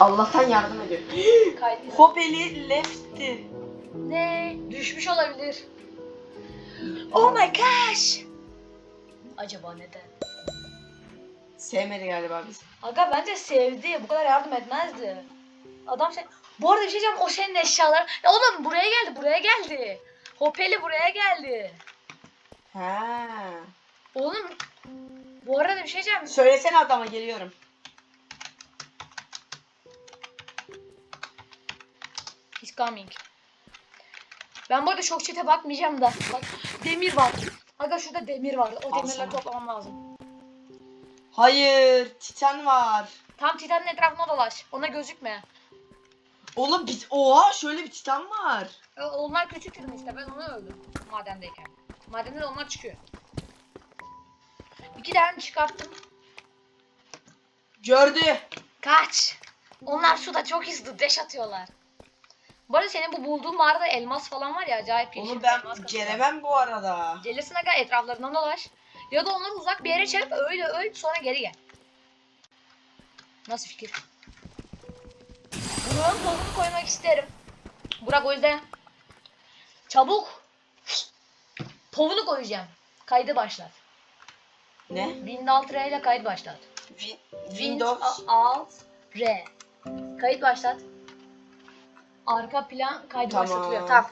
Allah'tan yardım ediyor. Kaydı. Hopeli lefty. Ne? Düşmüş olabilir. Oh my gosh. Acaba neden? Sevmedi galiba bizi. Aga bence sevdi. Bu kadar yardım etmezdi. Adam sen... Bu arada bir şey diyeceğim. O senin eşyaların. Ya oğlum buraya geldi. Buraya geldi. Hopeli buraya geldi. Ha. Oğlum bu arada bir şey diyeceğim. Söylesene adama geliyorum. Coming. Ben bu arada çok çete bakmayacağım da. Bak demir var. Aga şurada demir var. O demirleri Alsana. toplamam lazım. Hayır, Titan var. Tam Titan'ın etrafına dolaş. Ona gözükme. Oğlum biz oha şöyle bir Titan var. E, Onlar küçük dedim işte. Ben onu öldüm. Madendeyken. Madende de onlar çıkıyor. İki tane çıkarttım. Gördü. Kaç. Onlar suda çok hızlı deş atıyorlar. Bu arada senin bu bulduğun mağarada elmas falan var ya acayip yeşil Onu ben elmas gelemem bu arada. Gelirsin aga etraflarından dolaş. Ya da onları uzak bir yere çekip öyle öl sonra geri gel. Nasıl fikir? Burak'ın kolunu koymak isterim. Burak o yüzden çabuk povunu koyacağım. Kaydı başlat. Ne? Windows R ile kayıt başlat. Win- Windows Windows. Alt R. Kayıt başlat. Arka plan kaydı Tamam. başlatılıyor. Tamam.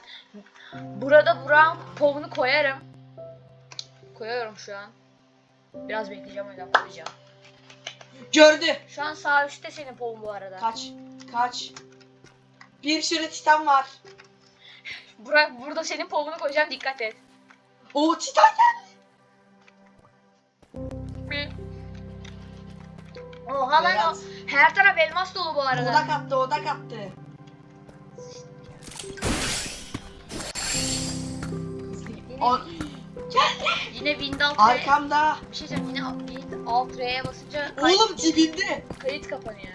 Burada Burak'ın povunu koyarım. Koyuyorum şu an. Biraz bekleyeceğim o yüzden koyacağım. Gördü. Şu an sağ üstte senin povun bu arada. Kaç. Kaç. Bir sürü Titan var. Burak burada senin povunu koyacağım dikkat et. O Titan geldi. Oha lan o. Her taraf elmas dolu bu arada. Odak attı, odak attı. O, yine Windows R. arkamda. Bir şey diyeceğim yine Windows Alt R'ye basınca kayıt, Oğlum dibimde. kayıt kapanıyor.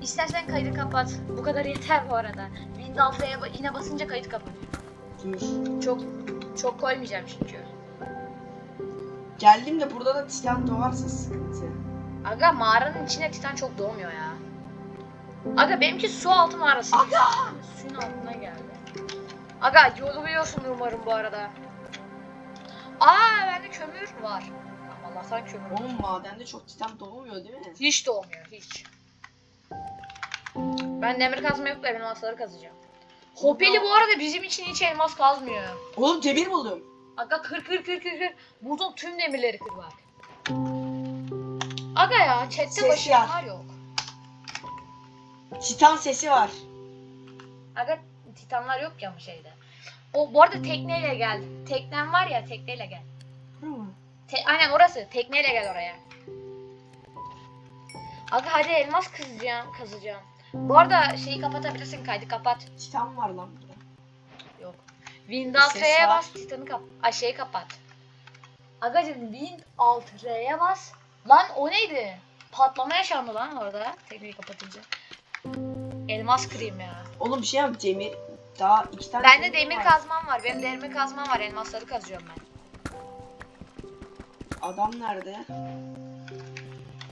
İstersen kaydı kapat. Bu kadar yeter bu arada. Windows Alt R'ye yine basınca kayıt kapanıyor. Dur. Çok çok koymayacağım çünkü. Geldim de burada da Titan doğarsa sıkıntı. Aga mağaranın içine titan çok doğmuyor ya. Aga benimki su altı mağarası. Aga! Suyun altına geldi. Aga yolu biliyorsun umarım bu arada. Aa bende kömür var. Allah'tan kömür. var. Oğlum madende çok Titan doğmuyor değil mi? Hiç doğmuyor hiç. Ben demir kazma yok da elmasları kazacağım. Hopeli bu arada bizim için hiç elmas kazmıyor. Oğlum demir buldum. Aga kır kır kır kır kır. Buldum tüm demirleri kır bak. Aga ya chatte Ses başarılar yok. Titan sesi var. Aga titanlar yok ya bu şeyde. O bu arada tekneyle gel. Teknen var ya tekneyle gel. Te- aynen orası. Tekneyle gel oraya. Aga hadi elmas kazacağım, kazacağım. Bu arada şeyi kapatabilirsin kaydı kapat. Titan var lan burada. Yok. Windows Ses R'ye var. bas titanı kap. Ay şeyi kapat. Agacım Wind Alt R'ye bas. Lan o neydi? Patlama yaşandı lan orada. Tekneyi kapatınca. Elmas kırayım ya. Oğlum bir şey yap demir. Daha iki tane Bende demir var. kazmam var. Benim demir kazmam var. Elmasları kazıyorum ben. Adam nerede?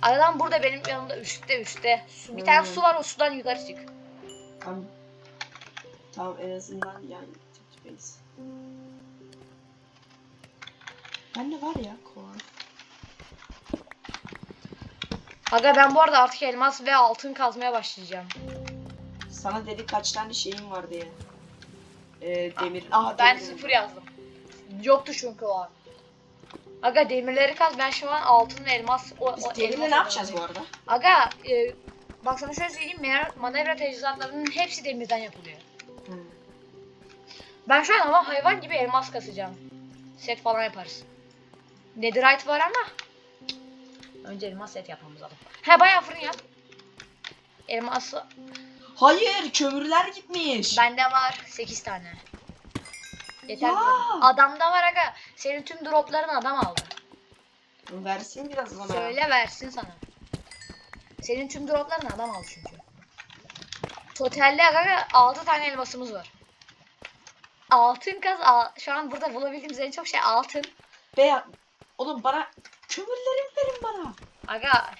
Aradan burada benim yanımda üstte üstte. Su, bir tane Hmm. su var o sudan yukarı çık. Tamam. Tamam en azından yani tepkideyiz. Bende var ya kova. Aga ben bu arada artık elmas ve altın kazmaya başlayacağım. Sana dedi kaç tane şeyim var diye. Ee, demir. Aha Ben demir. sıfır yazdım. Yoktu çünkü o an. Aga demirleri kaz ben şu an altın ve elmas o, Biz o demirle ne yapacağız bu arada? Aga e, bak sana şöyle söyleyeyim manevra, teçhizatlarının hepsi demirden yapılıyor. Hı. Ben şu an ama hayvan gibi elmas kasacağım. Set falan yaparız. Netherite var ama önce elmas set yapmamız lazım. He bayağı fırın yap. Elmas Hayır kömürler gitmiş. bende var 8 tane. Yeter Ya. Adamda var aga. Senin tüm dropların adam aldı. Versin biraz bana. Söyle versin sana. Senin tüm dropların adam aldı çünkü. Totalde aga 6 tane elmasımız var. Altın kaz al- şu an burada bulabildiğimiz en çok şey altın. Beyaz. Oğlum bana kömürlerimi verin bana. Aga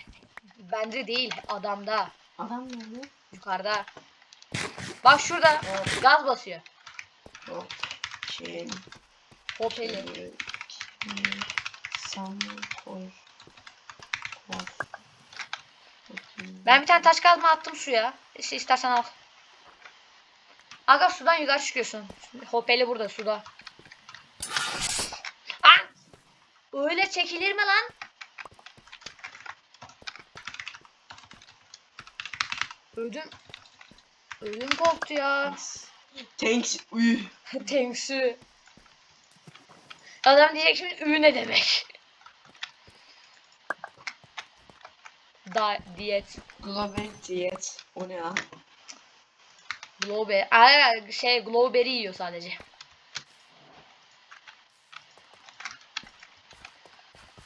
bende değil adamda. Adam nerede? Yukarıda. Bak şurada Hop gaz basıyor. hop. Çin. Hopeli. Türk. Sen koy. Koy. Bakayım. Ben bir tane taş kazma attım suya. İşte istersen al. Aga sudan yukarı çıkıyorsun. Hopeli burada suda. An! Öyle çekilir mi lan? Ödüm. Ödüm korktu ya. Thanks. Üh. Thanks'ü. Adam diyecek şimdi ü ne demek? Da diyet. Global diyet. O ne ya? Glowberry. Aa, şey Glowberry yiyor sadece.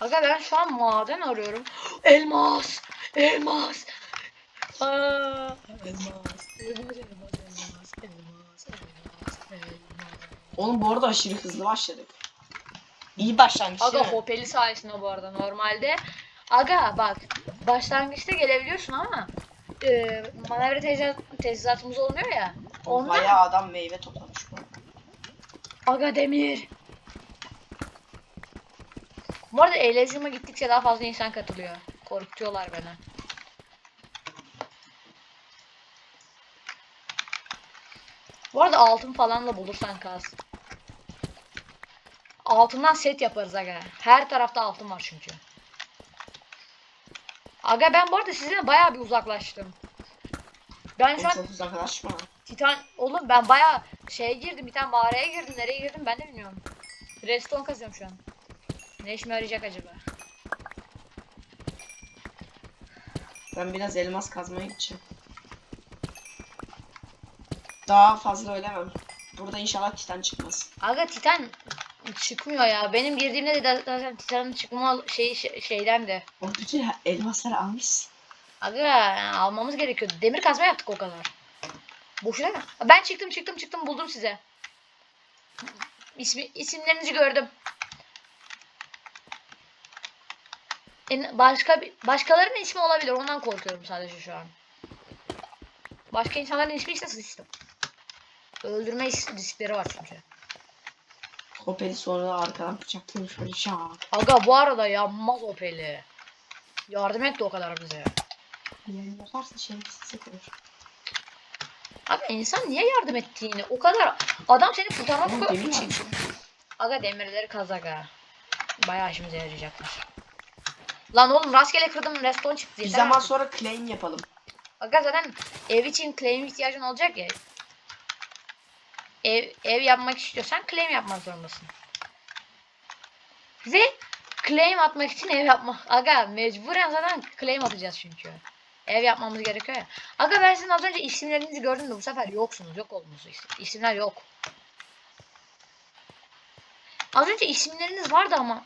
Aga ben şu an maden arıyorum. Elmas! Elmas! Aa, elmas. Elmas, elmas, elmas, elmas, elmas, elmas. Oğlum bu arada aşırı hızlı başladık. İyi başlangıç Aga değil mi? hopeli sayesinde bu arada normalde. Aga bak başlangıçta gelebiliyorsun ama e, manevra teçhizat, teçhizatımız olmuyor ya. Ondan Bayağı adam meyve toplamış bu. Aga demir. Bu arada Elysium'a gittikçe daha fazla insan katılıyor. Korkutuyorlar beni. Bu arada altın falan da bulursan kaz. Altından set yaparız aga. Her tarafta altın var çünkü. Aga ben bu arada sizinle bayağı bir uzaklaştım. Ben şu an uzaklaşma. Titan oğlum ben baya şeye girdim bir tane mağaraya girdim nereye girdim ben de bilmiyorum. Redstone kazıyorum şu an. Ne işime yarayacak acaba? Ben biraz elmas kazmaya gideceğim. Daha fazla ölemem. Burada inşallah titan çıkmaz. Aga Titan çıkmıyor ya. Benim girdiğimde de zaten Titan'ın çıkma şey- şeyden de. O bütün elmasları almışsın. Aga almamız gerekiyordu. Demir kazma yaptık o kadar. Boşuna mı? Ben çıktım çıktım çıktım buldum size. İsmi, isimlerinizi gördüm. En, başka bir- başkalarının ismi olabilir. Ondan korkuyorum sadece şu an. Başka insanların ismi ise sıçtım. Öldürme is- riskleri var çünkü. Hopeli sonra arkadan bıçaklıyor şöyle şak. Aga bu arada yanmaz Opel'i. Yardım et de o kadar bize. Yani yaparsa şerefsiz olur. Aga insan niye yardım ettiğini o kadar adam seni kurtarmak varmış. Aga demirleri kaz aga. Bayağı işimize yarayacaklar. Lan oğlum rastgele kırdım reston çıktı. Bir zaman artık. sonra claim yapalım. Aga zaten ev için claim ihtiyacın olacak ya. Ev, ev yapmak istiyorsan claim yapmak zorundasın. Ve claim atmak için ev yapmak. Aga mecburen zaten claim atacağız çünkü. Ev yapmamız gerekiyor ya. Aga ben sizin az önce isimlerinizi gördüm de bu sefer yoksunuz. Yok oldunuz. İs- İsimler yok. Az önce isimleriniz vardı ama.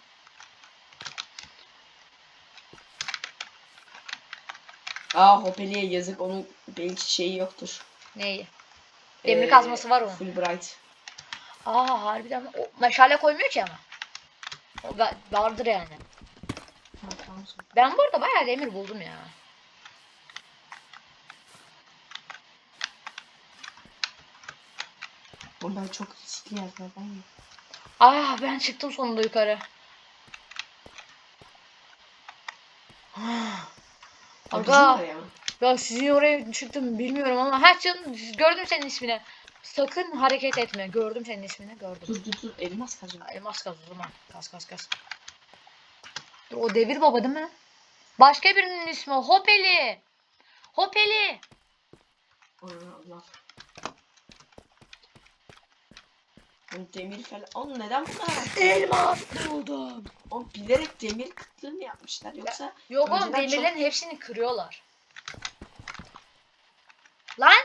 Aa Hopeli'ye yazık onun belki şeyi yoktur. Neyi? Demir Ee, kazması var onun. Fulbright. Aa harbiden o meşale koymuyor ki ama. O va- vardır yani. Ben bu arada bayağı demir buldum ya. Bunlar çok riskli yerlerden ya. Aa ben çıktım sonunda yukarı. Bizim Aga ya sizin oraya çıktım bilmiyorum ama her canım gördüm senin ismini. Sakın hareket etme. Gördüm senin ismini gördüm. Dur dur dur elmas kazıyor. Elmas kaz o zaman. Kaz kaz kaz. Dur, o devir baba değil mi? Başka birinin ismi Hopeli. Hopeli. Allah. Demir falan. Oğlum neden bu kadar? Elmas buldum. Oğlum bilerek demir kıtlığı mı yapmışlar yoksa? Yok oğlum Önceden çok- demirlerin hepsini kırıyorlar. Lan!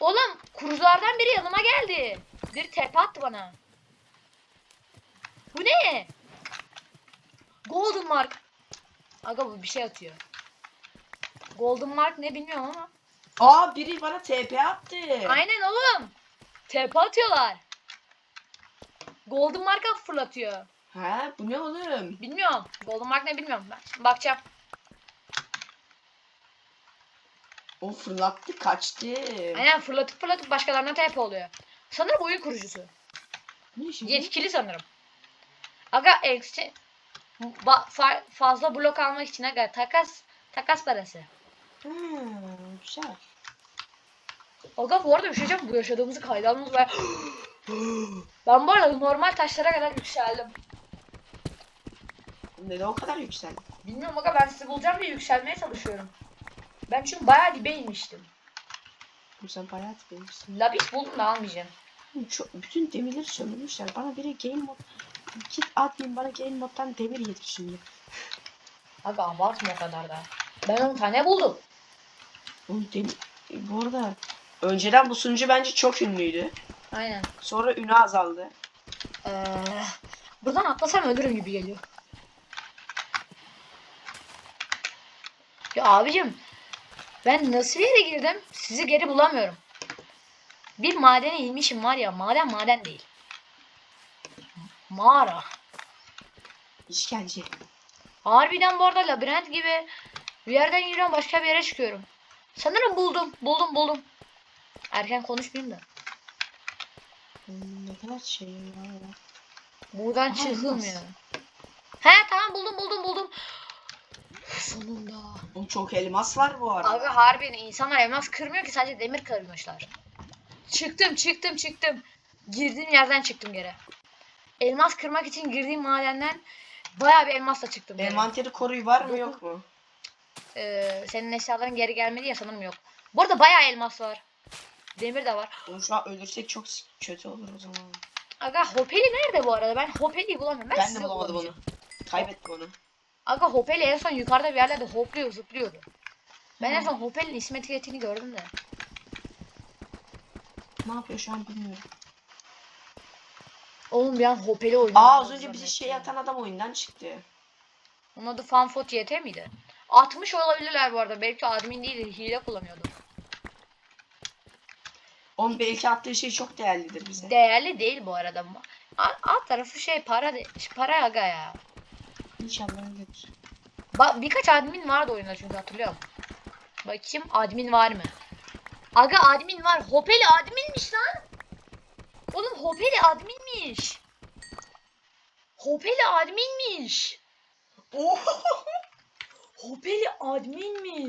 Oğlum kuruculardan biri yanıma geldi. Bir tepe attı bana. Bu ne? Golden Mark. Aga bu bir şey atıyor. Golden Mark ne bilmiyorum ama. Aa biri bana TP attı. Aynen oğlum. Tepe atıyorlar. Golden Mark'a fırlatıyor. Ha bu ne oğlum? Bilmiyorum. Golden Mark ne bilmiyorum. Ben bakacağım. O fırlattı kaçtı. Aynen fırlatıp fırlatıp başkalarına TP oluyor. Sanırım oyun kurucusu. Ne şimdi? Yetkili sanırım. Aga eksi ba- fa- fazla blok almak için aga takas takas parası. Hmm, güzel. Aga bu arada bir şey diyeceğim. Bu yaşadığımızı kayda almamız ve ben bu arada normal taşlara kadar yükseldim. Neden o kadar yükseldi? Bilmiyorum aga ben sizi bulacağım diye yükselmeye çalışıyorum. Ben çünkü bayağı dibe inmiştim. Bu sen bayağı tipiymişsin. Labis buldum da almayacağım. Çok, bütün demirleri sömürmüşler. Bana biri game mod... Git admin bana game moddan demir getir şimdi. Aga abartma o kadar da. Ben 10 tane buldum. Oğlum demir... E, Bu arada önceden bu sunucu bence çok ünlüydü. Aynen. Sonra ünü azaldı. Ee, buradan atlasam ölürüm gibi geliyor. Ya abicim ben nasıl bir yere girdim sizi geri bulamıyorum. Bir madene inmişim var ya maden maden değil. Mağara. İşkence. Harbiden bu arada labirent gibi bir yerden giriyorum başka bir yere çıkıyorum. Sanırım buldum buldum buldum. Erken konuşmayayım da. Hmm, ne kadar şey ya. ya. Buradan çıkılmıyor. He tamam buldum buldum buldum. Sonunda. Oğlum çok elmas var bu arada. Abi harbiden insanlar elmas kırmıyor ki sadece demir kırmışlar. Çıktım çıktım çıktım. Girdiğim yerden çıktım geri. Elmas kırmak için girdiğim madenden bayağı bir elmasla çıktım. geri. Envanteri koruyu var mı yok mu? Ee, senin eşyaların geri gelmedi ya sanırım yok. Bu arada bayağı elmas var. Demir de var. Oğlum şu an ölürsek çok s- kötü olur o zaman. Aga Hopeli nerede bu arada? Ben Hopeli'yi bulamıyorum. Ben, Ben, sizi de bulamadım onu. bulamayacağım. Kaybettim onu. Aga Hopeli en son yukarıda bir yerlerde hopluyor zıplıyordu. Ben en son Hopeli'nin isim etiketini gördüm de. Ne yapıyor şu an bilmiyorum. Oğlum bir an Hopeli oynuyor. Aa az önce bizi şey atan adam oyundan çıktı. Onun adı Fanfot YT miydi? 60 olabilirler bu arada. Belki admin değil hile kullanıyordu. Onun belki attığı şey çok değerlidir bize. Değerli değil bu arada. Alt tarafı şey para de- para aga ya. İnşallah öyledir. Ba- birkaç admin vardı oyunda çünkü hatırlıyorum. Bakayım admin var mı? Aga admin var. Hopeli adminmiş lan. Oğlum Hopeli adminmiş. Hopeli adminmiş. Hopeli adminmiş.